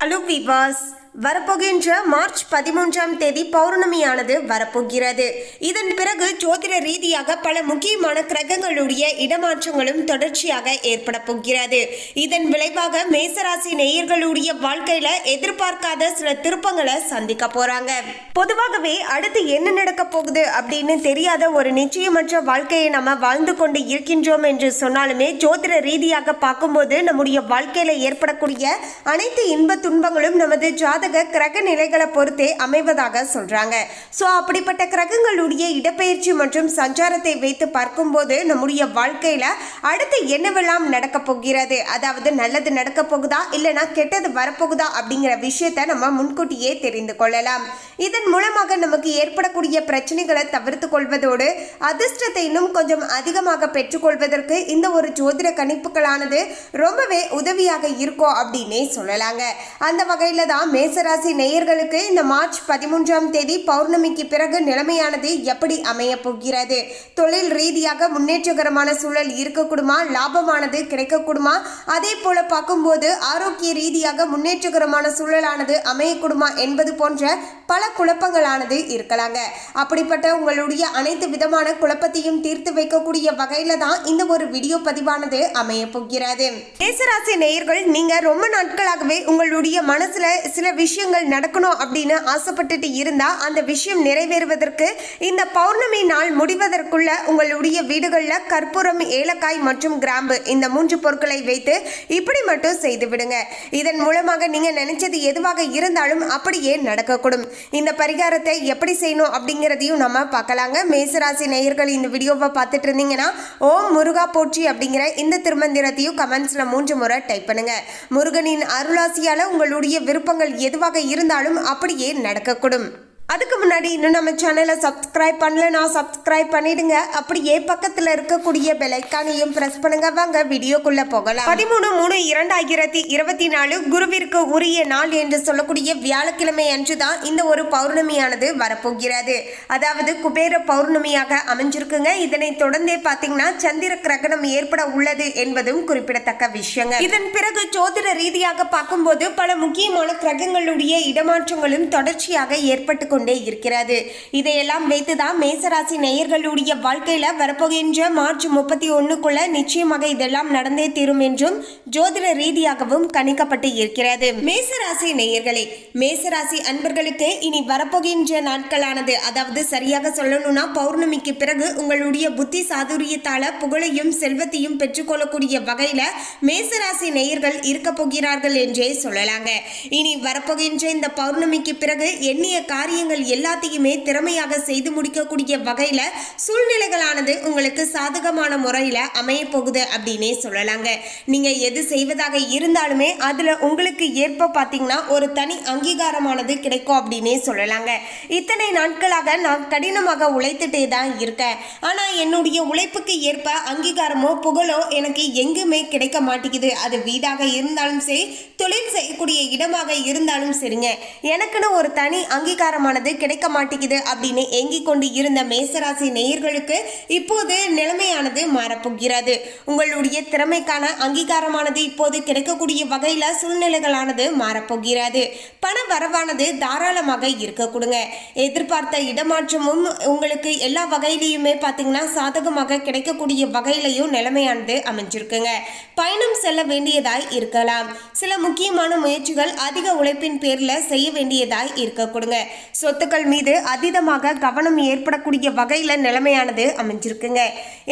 Hello, peoples. வரப்போகின்ற March பதிமூன்றாம் தேதி பௌர்ணமியானது வரப்போகிறது. இதன் பிறகு ஜோதிட ரீதியாக பல முக்கியமான கிரகங்களுடைய இடமாற்றங்களும் தொடர்ச்சியாக ஏற்பட போகிறது. இதன் விளைவாக மேசராசி நேயர்களுடைய வாழ்க்கையில எதிர்பார்க்காத சில திருப்பங்களை சந்திக்க போறாங்க. பொதுவாகவே அடுத்து என்ன நடக்க போகுது அப்படின்னு தெரியாத ஒரு நிச்சயமற்ற வாழ்க்கையை நம்ம வாழ்ந்து கொண்டு இருக்கின்றோம் என்று சொன்னாலுமே ஜோதிட ரீதியாக பார்க்கும்போது நம்முடைய வாழ்க்கையில ஏற்படக்கூடிய அனைத்து இன்ப துன்பங்களும் நமது ஜாத ஜாதக கிரக நிலைகளை பொறுத்தே அமைவதாக சொல்றாங்க. ஸோ அப்படிப்பட்ட கிரகங்களுடைய இடப்பெயர்ச்சி மற்றும் சஞ்சாரத்தை வைத்து பார்க்கும்போது நம்முடைய வாழ்க்கையில அடுத்து என்னவெல்லாம் நடக்க போகிறது? அதாவது நல்லது நடக்க போகுதா? இல்லைனா கெட்டது வரப்போகுதா? அப்படிங்கிற விஷயத்தை நம்ம முன்கூட்டியே தெரிந்து கொள்ளலாம். இதன் மூலமாக நமக்கு ஏற்படக்கூடிய பிரச்சனைகளை தவிர்த்து கொள்வதோடு அதிர்ஷ்டத்தை இன்னும் கொஞ்சம் அதிகமாக பெற்றுக்கொள்வதற்கு இந்த ஒரு ஜோதிட கணிப்புகளானது ரொம்பவே உதவியாக இருக்கும் அப்படின்னே சொல்லலாங்க. அந்த வகையில் தான் மேசராசி நேயர்களுக்கு இந்த மார்ச் பதிமூன்றாம் தேதி பௌர்ணமிக்கு பிறகு நிலைமையானது எப்படி அமையப் போகிறது? தொழில் ரீதியாக முன்னேற்றகரமான சூழல் இருக்கக்கூடுமா? லாபமானது கிடைக்கக்கூடுமா? அதே போல பார்க்கும்போது ஆரோக்கிய ரீதியாக முன்னேற்றகரமான சூழலானது அமையக்கூடுமா என்பது போன்ற பல குழப்பங்களானது இருக்கலாங்க. அப்படிப்பட்ட உங்களுடைய அனைத்து விதமான குழப்பத்தையும் தீர்த்து வைக்கக்கூடிய வகையில தான் இந்த ஒரு வீடியோ பதிவானது அமைய போகிறது. மேசராசி நேயர்கள் நீங்க ரொம்ப நாட்களாகவே உங்களுடைய மனசுல சில விஷயங்கள் நடக்கணும் அப்படின்னு ஆசைப்பட்டுட்டு இருந்தா அந்த விஷயம் நிறைவேறுவதற்கு இந்த பௌர்ணமி நாள் முடிவதற்குள்ள உங்களுடைய வீடுகளில் கற்பூரம் ஏலக்காய் மற்றும் கிராம்பு இந்த மூன்று பொருட்களை வைத்து இப்படி மட்டும் செய்து விடுங்க. இதன் மூலமாக நீங்க நினைச்சது எதுவாக இருந்தாலும் அப்படியே நடக்கக்கூடும். இந்த பரிகாரத்தை எப்படி செய்யணும் அப்படிங்கிறதையும் நம்ம பார்க்கலாங்க. மேசராசி நேயர்கள் இந்த வீடியோவை பார்த்துட்டு இருந்தீங்கன்னா ஓம் முருகா போற்றி அப்படிங்கிற இந்த திருமந்திரத்தையும் கமெண்ட்ஸ்ல மூன்று முறை டைப் பண்ணுங்க. முருகனின் அருளாசியால உங்களுடைய விருப்பங்கள் எதுவாக இருந்தாலும் அப்படியே நடக்கக்கூடும். அதுக்கு முன்னாடி இன்னும் நம்ம சேனலை சப்ஸ்கிரைப் நான் சப்ஸ்கிரைப் பண்ணிடுங்க. அப்படியே பக்கத்தில் இருக்கக்கூடிய பெலைக்கானையும் ப்ரெஸ் பண்ணுங்க. வாங்க வீடியோக்குள்ளே போகலாம். பதிமூணு மூணு இரண்டாயிரத்தி இருபத்தி நாலு குருவிற்கு உரிய நாள் என்று சொல்லக்கூடிய வியாழக்கிழமை அன்று தான் இந்த ஒரு பௌர்ணமியானது வரப்போகிறது. அதாவது குபேர பௌர்ணமியாக அமைஞ்சிருக்குங்க. இதனை தொடர்ந்தே பார்த்தீங்கன்னா சந்திர கிரகணம் ஏற்பட உள்ளது என்பதும் குறிப்பிடத்தக்க விஷயங்க இதன் பிறகு ஜோதிட ரீதியாக பார்க்கும்போது பல முக்கியமான கிரகங்களுடைய இடமாற்றங்களும் தொடர்ச்சியாக ஏற்பட்டு கொண்டே இருக்கிறது. இதையெல்லாம் வைத்துதான் மேசராசி நேயர்களுடைய வாழ்க்கையில வரப்போகின்ற மார்ச் முப்பத்தி ஒண்ணுக்குள்ள நிச்சயமாக இதெல்லாம் நடந்தே தீரும் என்றும் ஜோதிட ரீதியாகவும் கணிக்கப்பட்டு இருக்கிறது. மேசராசி நேயர்களே மேசராசி அன்பர்களுக்கு இனி வரப்போகின்ற நாட்களானது. அதாவது சரியாக சொல்லணும்னா பௌர்ணமிக்கு பிறகு உங்களுடைய புத்தி சாதுரியத்தால புகழையும் செல்வத்தையும் பெற்றுக்கொள்ளக்கூடிய வகையில மேசராசி நேயர்கள் இருக்க போகிறார்கள் என்றே சொல்லலாங்க. இனி வரப்போகின்ற இந்த பௌர்ணமிக்கு பிறகு எண்ணிய காரியங்கள் எல்லாத்தையுமே திறமையாக செய்து முடிக்கக்கூடிய வகையில் சூழ்நிலைகளானது உங்களுக்கு சாதகமான முறையில் அமைய போகுது அப்படின்னே சொல்லலாங்க. நீங்க எது செய்வதாக இருந்தாலுமே அதுல உங்களுக்கு ஏற்ப பார்த்தீங்கன்னா ஒரு தனி அங்கீகாரமானது கிடைக்கும் அப்படின்னே சொல்லலாங்க. இத்தனை நாட்களாக நான் கடினமாக உழைத்துட்டே தான் இருக்கேன். ஆனா என்னுடைய உழைப்புக்கு ஏற்ப அங்கீகாரமோ புகழோ எனக்கு எங்குமே கிடைக்க மாட்டேங்குது. அது வீடாக இருந்தாலும் சரி தொழில் செய்யக்கூடிய இடமாக இருந்தாலும் சரிங்க. எனக்குன்னு ஒரு தனி அங்கீகாரமான ஆனது கிடைக்க மாட்டேங்குது அப்படின்னு ஏங்கிக் கொண்டு இருந்த மேசராசி நேயர்களுக்கு இப்போது நிலைமையானது மாறப்போகிறது. உங்களுடைய திறமைக்கான அங்கீகாரமானது இப்போது கிடைக்கக்கூடிய வகையில் சூழ்நிலைகளானது மாறப்போகிறது. பண வரவானது தாராளமாக இருக்க கொடுங்க. எதிர்பார்த்த இடமாற்றமும் உங்களுக்கு எல்லா வகையிலையுமே பார்த்தீங்கன்னா சாதகமாக கிடைக்கக்கூடிய வகையிலையும் நிலைமையானது அமைஞ்சிருக்குங்க. பயணம் செல்ல வேண்டியதாய் இருக்கலாம். சில முக்கியமான முயற்சிகள் அதிக உழைப்பின் பேரில் செய்ய வேண்டியதாய் இருக்க கொடுங்க. சொத்துக்கள் மீது அதீதமாக கவனம் ஏற்படக்கூடிய வகையில் நிலைமையானது அமைஞ்சிருக்குங்க.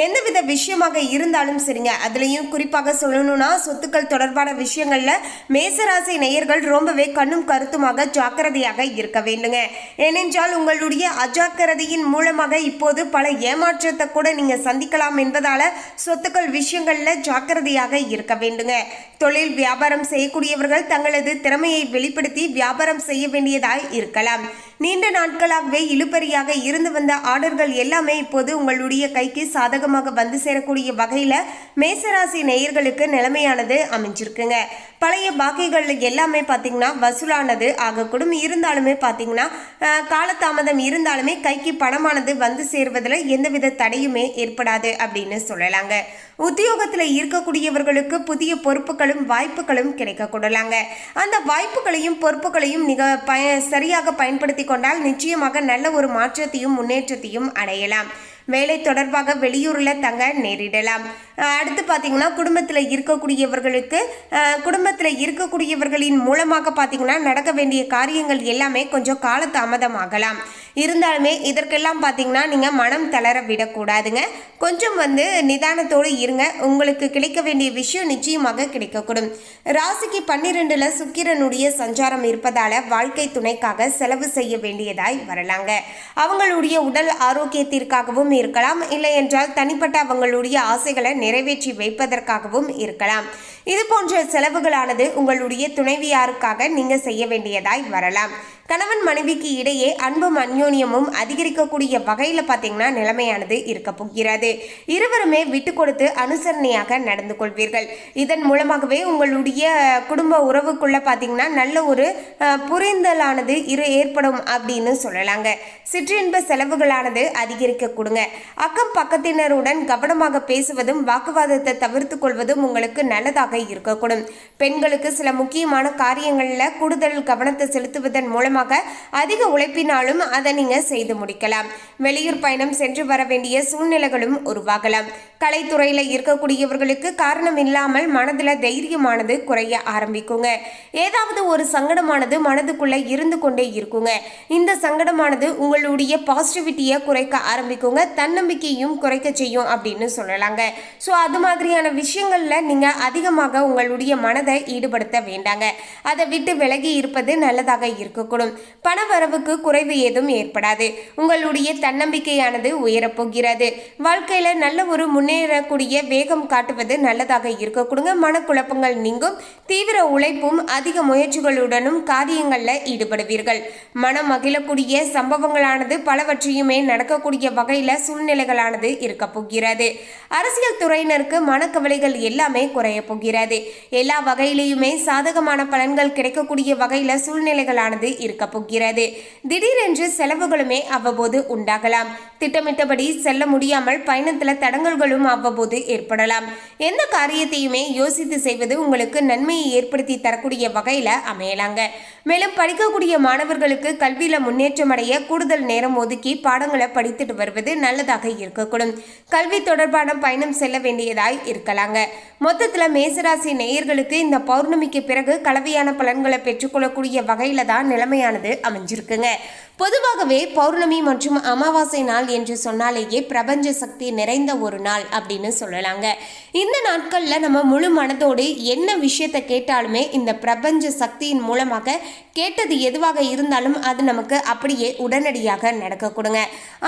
எந்தவித விஷயமாக இருந்தாலும் சரிங்க. அதுலேயும் குறிப்பாக சொல்லணும்னா சொத்துக்கள் தொடர்பான விஷயங்களில் மேசராசி நேயர்கள் ரொம்பவே கண்ணும் கருத்துமாக ஜாக்கிரதையாக இருக்க வேண்டுங்க. ஏனென்றால் உங்களுடைய அஜாக்கிரதையின் மூலமாக இப்போது பல ஏமாற்றத்தை கூட நீங்கள் சந்திக்கலாம் என்பதால் சொத்துக்கள் விஷயங்களில் ஜாக்கிரதையாக இருக்க வேண்டுங்க. தொழில் வியாபாரம் செய்யக்கூடியவர்கள் தங்களது திறமையை வெளிப்படுத்தி வியாபாரம் செய்ய வேண்டியதாய் இருக்கலாம். நீண்ட நாட்களாகவே இழுபறியாக இருந்து வந்த ஆர்டர்கள் எல்லாமே இப்போது உங்களுடைய கைக்கு சாதகமாக வந்து சேரக்கூடிய வகையில் மேசராசி நேயர்களுக்கு நிலைமையானது அமைஞ்சிருக்குங்க. பழைய பாக்கிகள் எல்லாமே பார்த்தீங்கன்னா வசூலானது ஆகக்கூடும். இருந்தாலுமே பார்த்தீங்கன்னா காலதாமதம் இருந்தாலுமே கைக்கு பணமானது வந்து சேர்வதில் எந்தவித தடையுமே ஏற்படாது அப்படின்னு சொல்லலாங்க. உத்தியோகத்தில் இருக்கக்கூடியவர்களுக்கு புதிய பொறுப்புகளும் வாய்ப்புகளும் கிடைக்கக்கூடலாங்க அந்த வாய்ப்புகளையும் பொறுப்புகளையும் மிக பய சரியாக பயன்படுத்தி கொண்டால் நிச்சயமாக நல்ல ஒரு மாற்றத்தையும் முன்னேற்றத்தையும் அடையலாம். வேலை தொடர்பாக வெளியூரில் தங்க நேரிடலாம். அடுத்து பார்த்தீங்கன்னா குடும்பத்தில் இருக்கக்கூடியவர்களுக்கு குடும்பத்தில் இருக்கக்கூடியவர்களின் மூலமாக பார்த்தீங்கன்னா நடக்க வேண்டிய காரியங்கள் எல்லாமே கொஞ்சம் காலதாமதமாகலாம். இருந்தாலுமே இதற்கெல்லாம் பார்த்தீங்கன்னா நீங்கள் மனம் தளர விடக்கூடாதுங்க. கொஞ்சம் வந்து நிதானத்தோடு இருங்க. உங்களுக்கு கிடைக்க வேண்டிய விஷயம் நிச்சயமாக கிடைக்கக்கூடும். ராசிக்கு பன்னிரெண்டில் சுக்கிரனுடைய சஞ்சாரம் இருப்பதால் வாழ்க்கை துணைக்காக செலவு செய்ய வேண்டியதாய் வரலாங்க. அவங்களுடைய உடல் ஆரோக்கியத்திற்காகவும் இருக்கலாம். இல்லை என்றால் தனிப்பட்ட அவங்களுடைய ஆசைகளை நிறைவேற்றி வைப்பதற்காகவும் இருக்கலாம். இது போன்ற செலவுகளானது உங்களுடைய துணைவியாருக்காக நீங்கள் செய்ய வேண்டியதாய் வரலாம். கணவன் மனைவிக்கு இடையே அன்பும் அந்யோன்யமும் அதிகரிக்கக்கூடிய வகையில் பார்த்தீங்கன்னா நிலைமையானது இருக்க போகிறது. இருவருமே விட்டு கொடுத்து அனுசரணையாக நடந்து கொள்வீர்கள். இதன் மூலமாகவே உங்களுடைய குடும்ப உறவுக்குள்ள பார்த்தீங்கன்னா நல்ல ஒரு புரிந்தலானது இரு ஏற்படும் அப்படின்னு சொல்லலாங்க. சிற்றின்ப செலவுகளானது அதிகரிக்க கொடுங்க. அக்கம் பக்கத்தினருடன் கவனமாக பேசுவதும் வாக்குவாதத்தை தவிர்த்து கொள்வதும் உங்களுக்கு நல்லதாக இருக்கக்கூடும். பெண்களுக்கு சில முக்கியமான காரியங்களில் கூடுதல் கவனத்தை செலுத்துவதன் மூலம் காரணமாக அதிக உழைப்பினாலும் அதை நீங்க செய்து முடிக்கலாம். வெளியூர் பயணம் சென்று வர வேண்டிய சூழ்நிலைகளும் உருவாகலாம். கலைத்துறையில் இருக்கக்கூடியவர்களுக்கு காரணம் இல்லாமல் மனதுல தைரியமானது குறைய ஆரம்பிக்குங்க. ஏதாவது ஒரு சங்கடமானது மனதுக்குள்ள இருந்து கொண்டே இருக்குங்க. இந்த சங்கடமானது உங்களுடைய பாசிட்டிவிட்டியை குறைக்க ஆரம்பிக்குங்க. தன்னம்பிக்கையும் குறைக்க செய்யும் அப்படின்னு சொல்லலாங்க. ஸோ அது மாதிரியான விஷயங்கள்ல நீங்க அதிகமாக உங்களுடைய மனதை ஈடுபடுத்த வேண்டாங்க. அதை விட்டு விலகி இருப்பது நல்லதாக இருக்கக்கூடும். பண வரவுக்கு குறைவு ஏதும் ஏற்படாது. உங்களுடைய தன்னம்பிக்கையானது உயரப்போகிறது. வாழ்க்கையில நல்ல ஒரு முன்னேறக்கூடிய வேகம் காட்டுவது நல்லதாக இருக்கக்கூடுங்க மனக்குழப்பங்கள் நீங்கும். தீவிர உழைப்பும் அதிக முயற்சிகளுடனும் காரியங்களில் ஈடுபடுவீர்கள். மனம் மகிழக்கூடிய சம்பவங்களானது பலவற்றையுமே நடக்கக்கூடிய வகையில சூழ்நிலைகளானது இருக்க போகிறது. அரசியல் துறையினருக்கு மனக்கவலைகள் எல்லாமே குறைய போகிறது. எல்லா வகையிலையுமே சாதகமான பலன்கள் கிடைக்கக்கூடிய வகையில சூழ்நிலைகளானது இருக்க போகிறது. திடீரென்று செலவுகளுமே அவ்வப்போது உண்டாகலாம். திட்டமிட்டபடி செல்ல முடியாமல் பயணத்தில் தடங்கல்களும் அவ்வப்போது ஏற்படலாம். எந்த காரியத்தையுமே யோசித்து செய்வது உங்களுக்கு நன்மையை ஏற்படுத்தி தரக்கூடிய வகையில் அமையலாங்க. மேலும் படிக்கக்கூடிய மாணவர்களுக்கு கல்வியில் முன்னேற்றம் அடைய கூடுதல் நேரம் ஒதுக்கி பாடங்களை படித்துட்டு வருவது நல்லதாக இருக்கக்கூடும். கல்வி தொடர்பான பயணம் செல்ல வேண்டியதாய் இருக்கலாங்க. மொத்தத்தில் மேசராசி நேயர்களுக்கு இந்த பௌர்ணமிக்கு பிறகு கலவையான பலன்களை பெற்றுக்கொள்ளக்கூடிய வகையில் தான் நிலைமையானது அமைஞ்சிருக்குங்க. பொதுவாகவே பௌர்ணமி மற்றும் அமாவாசை நாள் என்று சொன்னாலேயே பிரபஞ்ச சக்தி நிறைந்த ஒரு நாள் அப்படின்னு சொல்லலாங்க. இந்த நாட்களில் நம்ம முழு மனதோடு என்ன விஷயத்தை கேட்டாலுமே இந்த பிரபஞ்ச சக்தியின் மூலமாக கேட்டது எதுவாக இருந்தாலும் அது நமக்கு அப்படியே உடனடியாக நடக்க கொடுங்க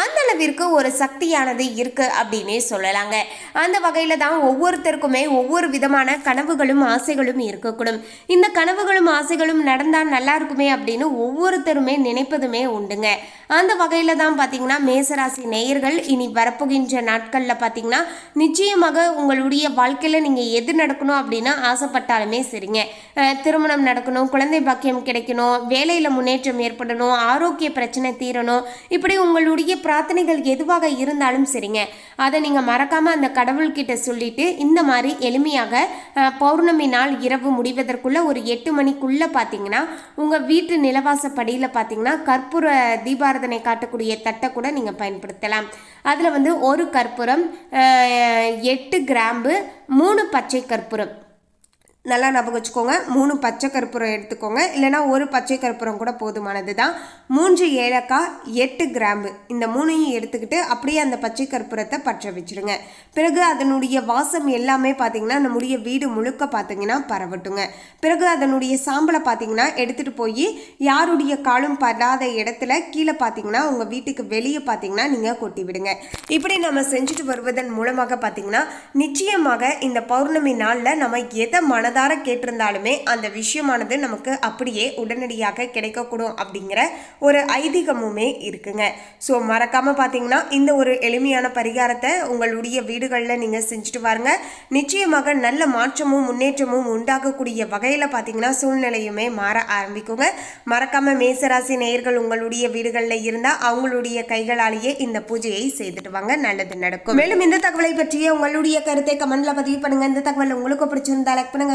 அந்த அளவிற்கு ஒரு சக்தியானது இருக்கு அப்படின்னே சொல்லலாங்க. அந்த வகையில தான் ஒவ்வொருத்தருக்குமே ஒவ்வொரு விதமான கனவுகளும் ஆசைகளும் இருக்கக்கூடும். இந்த கனவுகளும் ஆசைகளும் நடந்தால் நல்லா இருக்குமே அப்படின்னு ஒவ்வொருத்தருமே நினைப்பதுமே உண்டுங்க அந்த வகையில் தான் பார்த்தீங்கன்னா மேசராசி நேயர்கள் இனி வரப்போகின்ற நாட்களில் பார்த்தீங்கன்னா நிச்சயமாக உங்களுடைய வாழ்க்கையில் நீங்கள் எது நடக்கணும் அப்படின்னா ஆசைப்பட்டாலுமே சரிங்க. திருமணம் நடக்கணும் குழந்தை பாக்கியம் கிடைக்கணும் வேலையில் முன்னேற்றம் ஏற்படணும் ஆரோக்கிய பிரச்சனை தீரணும் இப்படி உங்களுடைய பிரார்த்தனைகள் எதுவாக இருந்தாலும் சரிங்க. அதை நீங்கள் மறக்காமல் அந்த கடவுள்கிட்ட சொல்லிட்டு இந்த மாதிரி எளிமையாக பௌர்ணமி நாள் இரவு முடிவதற்குள்ள ஒரு எட்டு மணிக்குள்ளே பார்த்தீங்கன்னா உங்கள் வீட்டு நிலவாசப்படியில் பார்த்தீங்கன்னா கற்பூர தீபாரதனை காட்டக்கூடிய தட்டை கூட நீங்கள் பயன்படுத்தலாம். அதில் வந்து ஒரு கற்பூரம் எட்டு கிராம்பு மூணு பச்சை கற்பூரம். நல்லா ஞாபகம் வச்சுக்கோங்க. மூணு பச்சை கற்பூரம் எடுத்துக்கோங்க. இல்லைன்னா ஒரு பச்சை கற்பூரம் கூட போதுமானது தான் மூன்று ஏலக்காய் எட்டு கிராம்பு. இந்த மூணையும் எடுத்துக்கிட்டு அப்படியே அந்த பச்சை கற்பூரத்தை பற்ற வச்சிருங்க. பிறகு அதனுடைய வாசம் எல்லாமே பார்த்தீங்கன்னா நம்முடைய வீடு முழுக்க பார்த்தீங்கன்னா பரவட்டுங்க. பிறகு அதனுடைய சாம்பலை பார்த்தீங்கன்னா எடுத்துகிட்டு போய் யாருடைய காலும் படாத இடத்துல கீழே பார்த்தீங்கன்னா உங்கள் வீட்டுக்கு வெளியே பார்த்தீங்கன்னா நீங்கள் கொட்டி விடுங்க. இப்படி நம்ம செஞ்சுட்டு வருவதன் மூலமாக பார்த்தீங்கன்னா நிச்சயமாக இந்த பௌர்ணமி நாளில் நம்ம எதை மனதை மனதார கேட்டிருந்தாலுமே அந்த விஷயமானது நமக்கு அப்படியே உடனடியாக கிடைக்கக்கூடும் அப்படிங்கிற ஒரு ஐதீகமுமே இருக்குங்க. ஸோ மறக்காமல் பார்த்தீங்கன்னா இந்த ஒரு எளிமையான பரிகாரத்தை உங்களுடைய வீடுகளில் நீங்கள் செஞ்சுட்டு வாருங்க. நிச்சயமாக நல்ல மாற்றமும் முன்னேற்றமும் உண்டாகக்கூடிய வகையில் பார்த்தீங்கன்னா சூழ்நிலையுமே மாற ஆரம்பிக்குங்க. மறக்காமல் மேசராசி நேயர்கள் உங்களுடைய வீடுகளில் இருந்தால் அவங்களுடைய கைகளாலேயே இந்த பூஜையை செய்துட்டு வாங்க நல்லது நடக்கும். மேலும் இந்த தகவலை பற்றிய உங்களுடைய கருத்தை கமெண்ட்ல பதிவு பண்ணுங்க. இந்த தகவல் உங்களுக்கு பிடிச்சிருந்தா லைக் பண்ணுங்க